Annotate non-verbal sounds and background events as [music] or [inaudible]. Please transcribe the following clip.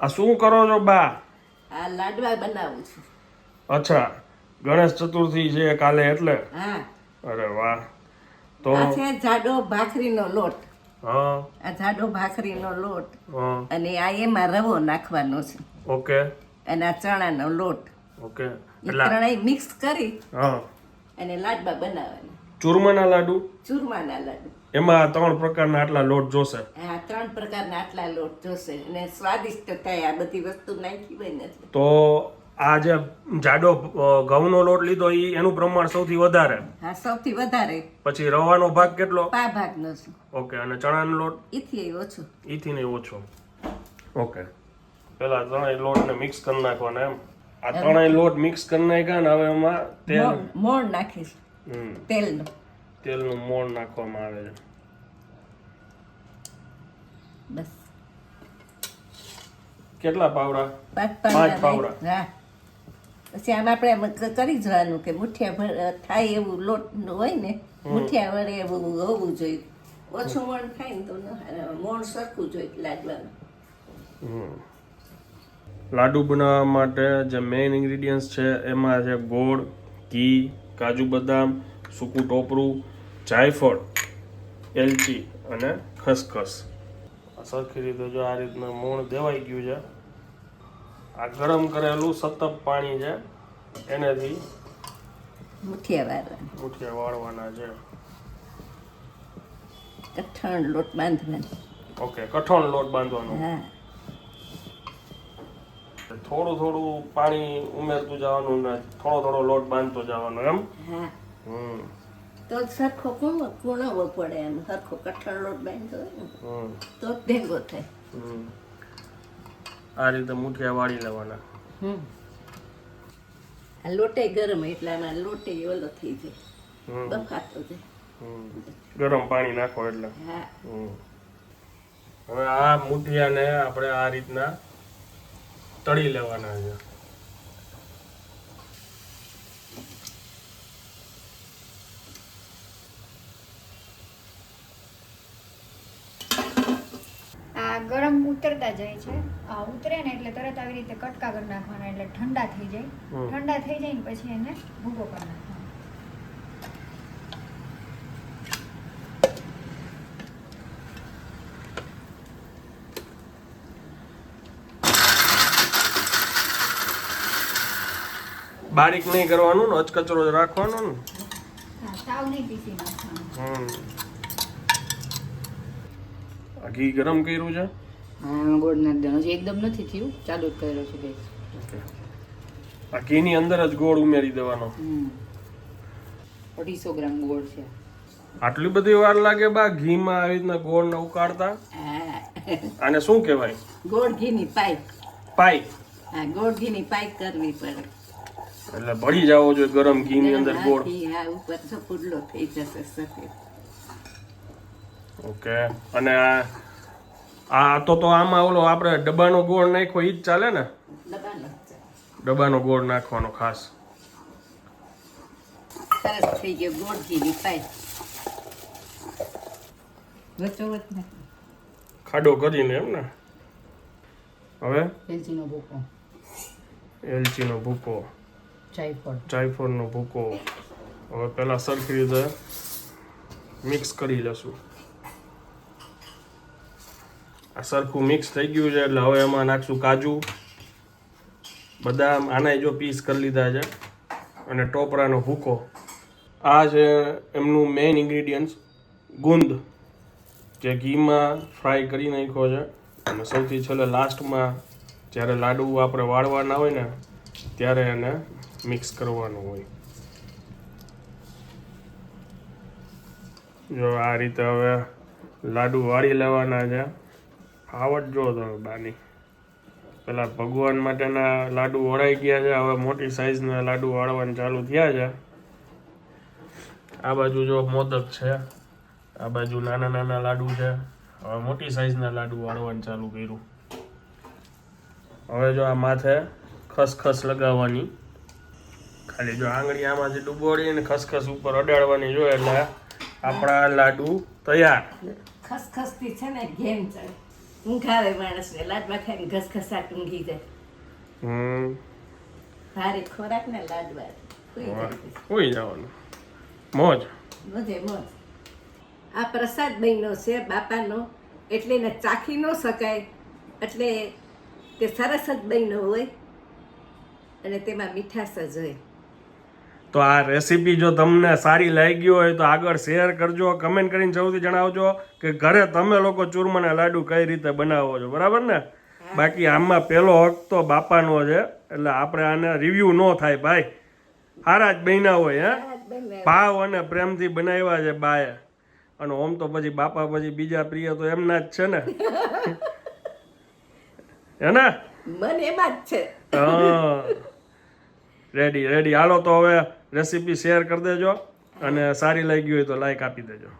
આ શું કરો છો બા? આ લાડવા બનાવું છું. અચ્છા ગણેશ ચતુર્થી છે કાલે એટલે? હા. અરે વાહ. તો આ છે જાડો ભાખરીનો લોટ. હા. આ જાડો ભાખરીનો લોટ. અને આ એમાં રવો નાખવાનો છે. ઓકે. અને આ ચણાનો લોટ. ઓકે. ત્રણેય મિક્સ કરી હા. અને લાડવા બનાવવાના. ચૂરમાના લાડુ? ચૂરમાના લાડુ. એમાં ત્રણ પ્રકારના આટલા લોટ જોશે. હા ત્રણ પ્રકારના આટલા લોટ જોશે અને સ્વાદિષ્ટ થાય આ બધી વસ્તુ નાખી હોય ને તો આ જે જાડો ઘઉંનો લોટ લીધો એ એનું પ્રમાણ સૌથી વધારે? હા સૌથી વધારે. પછી રવાનો ભાગ કેટલો? પા ભાગનો છે. ઓકે અને ચણાનો લોટ? એથી ઓછો. ઈથી ને ઓછો. ઓકે. પેલા ત્રણેય લોટને મિક્સ કરી નાખવાના એમ. આ ત્રણેય લોટ મિક્સ કરી નાખ્યા ને હવે એમાં તેલ મોણ નાખીશ. તેલનું. તેલનું મોણ નાખવામાં આવે છે. બસ. કેટલા પાવડા? પાંચ પાવડા. હા. પછી આમ આપણે કરી જવાનું કે મુઠિયા થાય એવું લોટ હોય ને મુઠિયા વડે એવું હોવું જોઈએ. ઓછું મોણ થાય ને તો મોણ સરખું જોઈએ લાડવાનું. લાડુ બનાવવા માટે જે મેઇન ઇન્ગ્રીડિયન્ટ્સ છે એમાં છે ગોળ ઘી કાજુ બદામ સૂકું ટોપરું જાયફળ એલચી અને ખસખસ. આ સરખી રીતે જો આ રીતના મૂળ દેવાઈ ગયું છે આ ગરમ કરેલું સતત પાણી છે એનાથી મુઠિયા વાળવાનું. વાળવાના છે. કઠણ લોટ બાંધવાનો. ઓકે કઠોળ લોટ બાંધવાનો. હા. થોડું થોડું પાણી ઉમેરતું જવાનું ને થોડો થોડો લોટ બાંધતો જવાનો એમ? હમ. તો સરખો કૂણવવો પડે એમ. સરખો કઠણ લોટ બાંધતો હોય તો ભેગો થાય. હમ. આ રીતે મુઠિયા વાળી લેવાના. હમ. આ લોટે ગરમ એટલે આમાં લોટે ઓલો થઈ જાય. હમ. બફાતો જાય. હમ. ગરમ પાણી નાખો એટલે. હા. હમ. હવે આ મુઠિયાને આપણે આ રીતના તળી લેવાના છે. આ ગરમ ઉતરતા જાય છે. આ ઉતરે ને એટલે તરત આવી રીતે કટકા કરી નાખવાના એટલે ઠંડા થઈ જાય. ઠંડા થઈ જાય ને પછી એને ભૂકો કરી નાખવાનો. બારીક નહીં કરવાનું ને અચકચરો જ રાખવાનો ને. ઘી ગરમ કર્યું છે? ગોળ નાખી દેવાનો હજી એકદમ નથી થયું ચાલુ જ છે આ ઘીની અંદર જ ગોળ ઉમેરી દેવાનો. હમ. અઢીસો ગ્રામ ગોળ છે. આટલી બધી વાર લાગે બા ઘીમાં આવી રીતના ગોળને ઉકાળતા? હા. આને શું કહેવાય? ગોળ ઘીની પાઇપ. પાઈ હા ગોળ ઘીની પાઇપ કરવી પડે. એટલે ભળી જાવો જોઈએ ગરમ ઘીની અંદર ગોળ. ઓકે. અને આ આ તો તો આમાં ઓલો આપણે ડબ્બાનો ગોળ નાખ્યો ઈ જ ચાલે ને? ડબ્બાનો ગોળ નાખવાનો ખાસ. સરસ થઈ ગયો ગોળ વચોવચ નાખ. ખાડો કરીને એમ ને? હવે? એલચીનો ભૂકો. એલચીનો ભૂકો. જાયફળ જાયફળનો ભૂકો. હવે પહેલાં સરખી રીતે મિક્સ કરી લેશું. આ સરખું મિક્સ થઈ ગયું છે એટલે હવે એમાં નાખશું કાજુ, બદામ આનાય જો પીસ કરી લીધા છે અને ટોપરાનો ભૂકો. આ છે એમનું મેઇન ઇન્ગ્રીડિયન્ટ્સ ગુંદ, જે ઘીમાં ફ્રાય કરી નાખ્યો છે. અને સૌથી છેલ્લે લાસ્ટમાં જ્યારે લાડુ આપણે વાળવાના હોય ને, ત્યારે એને મિક્સ કરવાનું હોય. જો આ રીતે હવે લાડુ વાળી લેવાના છે. આવડ જો તમે બાની. પેલા ભગવાન માટેના લાડુ વળાઈ ગયા છે. હવે મોટી સાઈઝના લાડુ વાળવાનું ચાલુ થયા છે. આ બાજુ જો મોદક છે. આ બાજુ નાના નાના લાડુ છે. હવે મોટી સાઈઝના લાડુ વાળવાનું ચાલુ કર્યું. હવે જો આ માથે ખસખસ લગાવવાની. ખાલી જો આંગળી જે ડૂબોડી ને ખસખસ ઉપર અડાડવાની જો એટલે આપણા લાડુ તૈયાર. ખસખસથી છે ને ઘેમ ચડે ઊંઘાવે માણસને લાડવા ખાઈને ઘસઘસાટ ઊંઘી જાય. હમ. ભારે ખોરાક ને લાડવા. હોઈ જવાનું. મોજ. મોજે મોજ. આ પ્રસાદ બન્યો છે બાપાનો એટલે એને ચાખી ન શકાય. એટલે તે સરસ જ બન્યો હોય. અને તેમાં મીઠાશ જ હોય. તો આ રેસીપી જો તમને સારી લાગી હોય તો આગળ શેર કરજો કમેન્ટ કરીને સૌથી જણાવજો કે ઘરે તમે લોકો ચૂરમાના લાડુ કઈ રીતે બનાવો છો બરાબર ને? બાકી આમાં પેલો હક તો બાપાનો છે એટલે આપણે આને રિવ્યુ ન થાય ભાઈ. સારા જ બન્યા હોય હે? ભાવ અને પ્રેમથી બનાવ્યા છે બાએ. અને ઓમ તો પછી બાપા પછી બીજા પ્રિય તો એમના જ છે ને? [laughs] હે ને? મન એમાં જ છે. હા. રેડી રેડી હાલો તો હવે રેસીપી શેર કરી દેજો અને સારી લાગી હોય તો લાઈક આપી દેજો.